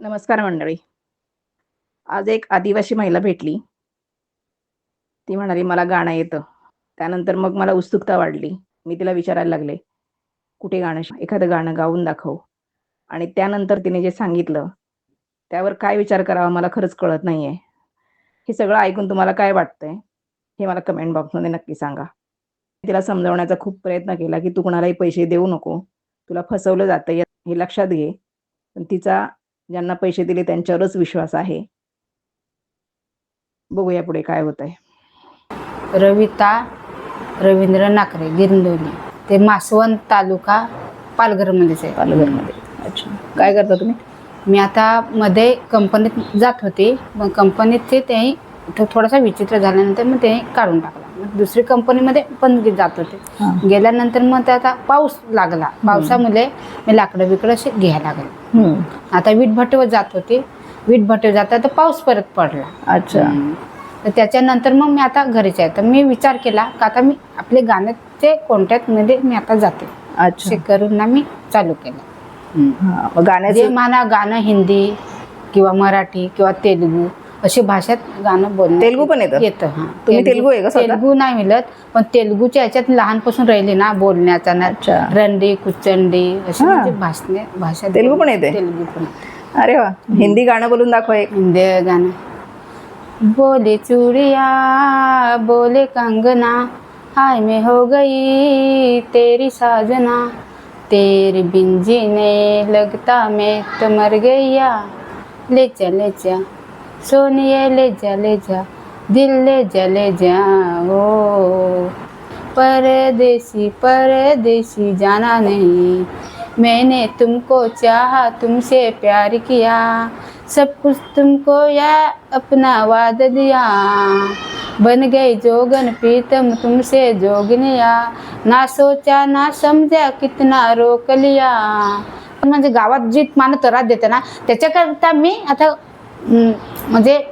नमस्कार मंडळी. आज एक आदिवासी महिला भेटली. ती म्हणाली मला गाणं येतं. त्यानंतर मग मला उत्सुकता वाढली. मी तिला विचारायला लागले कुठे गाणं एखादं गाणं गाऊन दाखव. आणि त्यानंतर तिने जे सांगितलं त्यावर काय विचार करावा मला खरंच कळत नाहीये. हे सगळं ऐकून तुम्हाला काय वाटतंय? हे मला कमेंट बॉक्समध्ये नक्की सांगा. तिला समजवण्याचा खूप प्रयत्न केला की तू कुणालाही पैसे देऊ नको. तुला फसवलं जातं हे लक्षात घे. पण तिचा ज्यांना पैसे दिले त्यांच्यावरच विश्वास आहे. बघूया पुढे काय होत आहे रविता रवींद्र नाकरे गिरंदोली. ते मासवण तालुका पालघरमध्येच आहे. पालघरमध्ये. अच्छा. काय करता तुम्ही? मी आता मध्ये कंपनीत जात होते. मग कंपनीत ते थोडासा विचित्र झाल्यानंतर मग ते काढून टाकला. मग दुसरी कंपनीमध्ये पण जात होते. गेल्यानंतर मग ते आता पाऊस लागला. पावसामुळे मी लाकडं बिकडं असे घ्यायला लागले. आता वीटभट्टीवर जात होते. वीटभट्टीवर जाता तर पाऊस परत पडला. अच्छा. तर त्याच्यानंतर मग मी आता घरीच आहे. तर मी विचार केला का आता मी आपले गाण्याचे कॉन्टॅक्टमध्ये मी आता जाते. असे करून ना मी चालू केलं. गाण्याचे मला गाणं हिंदी किंवा मराठी किंवा तेलुगू अशी भाषेत गाणं बोलणं तेलुगू पण येतं? येतं हा तुम्ही तेलुगू आहे का स्वतः? तेलुगू नाही मिळत पण तेलुगूच्या याच्यात लहानपासून राहिली ना बोलण्याचा ना अच्छा. रंडी कुचंडी अशी हा. म्हणजे भाषणे भाषा तेलुगू पण येते? तेलुगू पण. अरे वा हिंदी गाणं बोलून दाखवा एक हिंदी गाणं बोले चूड़िया बोले कंगना हाय मैं हो गई तेरी साजना तेरे बिन जीने लगता मैं तो मर गया ले जा ले जा सोनिए ले जा ले जा दिल ले जा ले जा ओ। परदेसी परदेसी जाना नहीं। मैंने तुमको चाहा तुमसे प्यार किया सब कुछ तुमको या अपना वाद दिया। बन गई जोगन प्रीतम तुमसे जोगनिया ना सोचा ना समजा कितना रोक लिया। म्हणजे गावात जी मला त्रास देते ना त्याच्याकरता मी आता हम्म, म्हणजे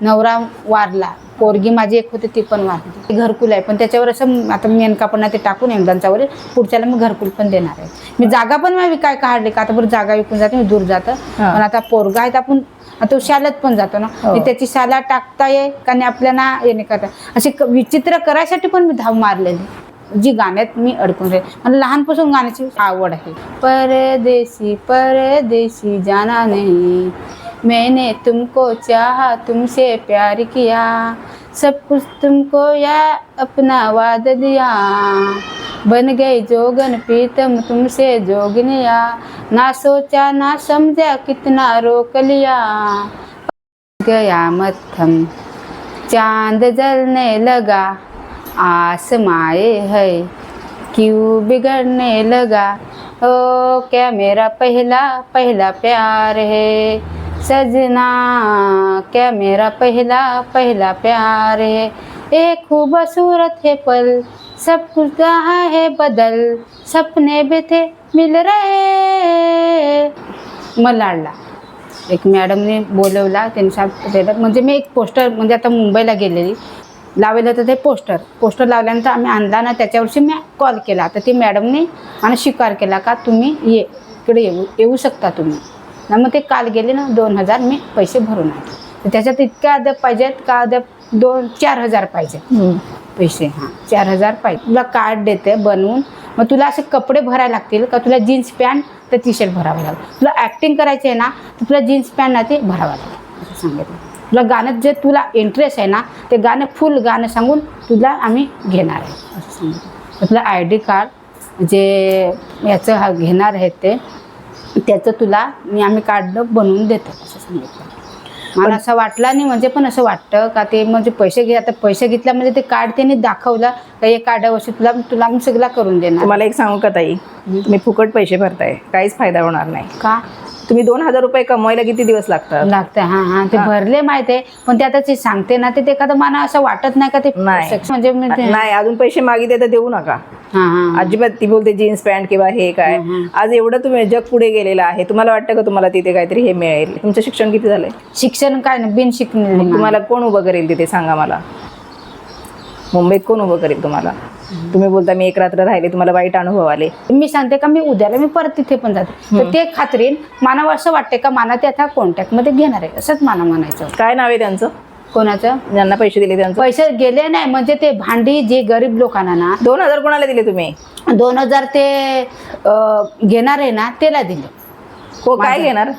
नवरा वारला पोरगी माझी एक होती ती पण वारली. घरकुल आहे. पण त्याच्यावर असं आता मेनका पण ते टाकून एकदांच्यावर पुढच्याला मी घरकुल पण देणार आहे. मी जागा पण मी विकाय काढली का? आता बरं जागा विकून जाते मी दूर जातं. पण आता पोरगा आहे तर आपण आता तो शाळेत पण जातो ना. हो. मी त्याची शाळा टाकता ये का नाही आपल्याला नाही करता? असे क- विचित्र करायसाठी पण मी धाव मारलेली. जी गाण्यात मी अडकून राहील मला लहानपासून गाण्याची आवड आहे. परदेसी परदेसी जाना नहीं. मैंने तुमको चाहा, तुमसे प्यार किया। सब कुछ तुमको या अपना वाद दिया। बन गई जोगन पीतम तुमसे जोगनिया। ना सोचा, ना समझा, कितना रोक लिया। गया मत्थम, चाँद जलने लगा। आसमाए है, क्यों बिगड़ने लगा? ओ, क्या मेरा पहला पहला प्यार है? सजना क्या मेरा पहला पहला प्यार है? एक खूबसूरत है पल सब कुछ रहा है बदल? सपने भी थे मिल रहे मलाडला। एक मॅडमने बोलवला त्यांनी म्हणजे मी एक पोस्टर म्हणजे आता मुंबईला गेलेली लावलेलं होतं ते पोस्टर. पोस्टर लावल्यानंतर आम्ही आणला ना त्याच्यावरशी मी कॉल केला. तर ती मॅडमने मला स्वीकार केला का तुम्ही ये इकडे येऊ येऊ शकता तुम्ही? ना मग ते काल गेले ना दोन हजार मी पैसे भरून आले. तर त्याच्यात इतक्या अद्याप पाहिजेत का अद्याप दोन चार हजार पाहिजे. पैसे हां चार हजार पाहिजे. तुला कार्ड देते बनवून मग तुला असे कपडे भरायला लागतील का? तुला जीन्स पॅन्ट तर टी शर्ट भरावं लागेल. तुला ॲक्टिंग करायची आहे ना तर तुला जीन्स पॅन्ट ना ते भरावं लागेल. असं सांगितलं. तुला गाण्यात जे तुला इंटरेस्ट आहे ना ते गाणं फुल गाणं सांगून तुला आम्ही घेणार आहे. असं सांगितलं. तुला आय डी कार्ड जे याचं हा घेणार आहे ते त्याचं तुला मी आम्ही कार्ड बनवून देतो असं सांगितलं. मला असं वाटलं नाही म्हणजे पण असं वाटतं का ते म्हणजे पैसे घे आता पैसे घेतल्या म्हणजे ते कार्ड त्यांनी दाखवलं का हे कार्डावरशी तुला तुला मी सगळा करून देणार. तुम्हाला एक सांगू का ताई? तुम्ही फुकट पैसे भरताय काहीच फायदा होणार नाही. का? तुम्ही दोन हजार रुपये कमवायला किती दिवस लागतात? लागतं हां हां ते. भरले माहिती आहे पण ते आता ते सांगते ना ते एखादं मला असं वाटत नाही का ते नाही. म्हणजे नाही अजून पैसे मागितले तर देऊ नका. अजिबात ती बोलते जीन्स पॅन्ट किंवा हे काय. आज एवढं तुम्ही जग पुढे गेलेलं आहे. तुम्हाला वाटतं का तुम्हाला तिथे काहीतरी हे मिळेल? तुमचं शिक्षण किती झालंय? शिक्षण काय नाही बिन माणसं. तुम्हाला कोण उभं करेल तिथे सांगा मला. मुंबईत कोण उभं करेल तुम्हाला? तुम्ही बोलता मी एक रात्र राहिले तुम्हाला वाईट अनुभव आले. मी सांगते का मी उद्याला मी परत तिथे पण जाते. तर ते खात्रीन मला असं वाटते का मला ते आता कॉन्टॅक्टमध्ये घेणार आहे. असंच मला म्हणायचं. काय नाव आहे त्यांचं? कोणाचं? ज्यांना पैसे दिले त्यांचं. पैसे गेले नाही म्हणजे ते भांडी जे गरीब लोकांना ना दोन हजार कोणाला दिले तुम्ही? दोन हजार ते अं, घेणार आहे ना त्याला दिले. को काय माझं- घेणार?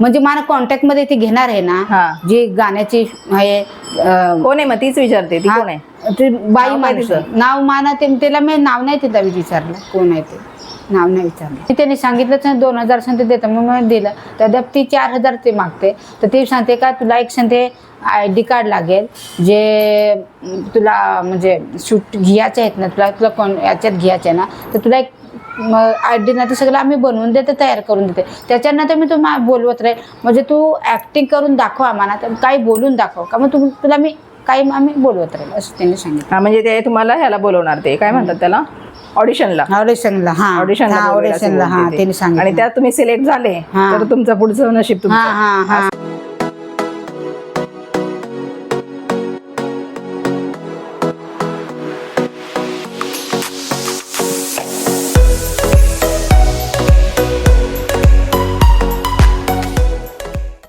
म्हणजे मला कॉन्टॅक्टमध्ये ते घेणार आहे ना हा. जी गाण्याची आहे अं, कोण आहे मग? तीच विचारते ती हा, कोण आहे? ती बाई नाव काय माणूस आहे. नाव माना ते त्याला मी नाव नाही तिला विचारलं कोण आहे ते. नाव नाही विचारलं. त्यांनी सांगितलं दोन हजार सांगते देतं मग मी दिलं. तर ती चार हजार ते मागते. तर ती सांगते का तुला एक सांगते आय डी कार्ड लागेल जे तुला म्हणजे शूट घ्यायचे आहेत ना तुला तुला कोण याच्यात घ्यायचे आहे ना तर तुला एक आय डी ना ते सगळं आम्ही बनवून देते तयार करून देते. त्याच्यानंतर मी तुम्हाला बोलवत राहील. म्हणजे तू ॲक्टिंग करून दाखव आम्हाला तर काही बोलून दाखव. का मग तू तुला मी काही आम्ही बोलवत राहील असं त्यांनी सांगितलं. म्हणजे ते तुम्हाला ह्याला बोलवणार ते काय म्हणतात त्याला? ऑडिशनला ऑडिशनला हा. ऑडिशनला हा, ऑडिशनला हा. त्यांनी सांगितलं. आणि त्यात तुम्ही सिलेक्ट झाले. तर तुमचं पुढचं नशीब हा तुमचं. हा हा.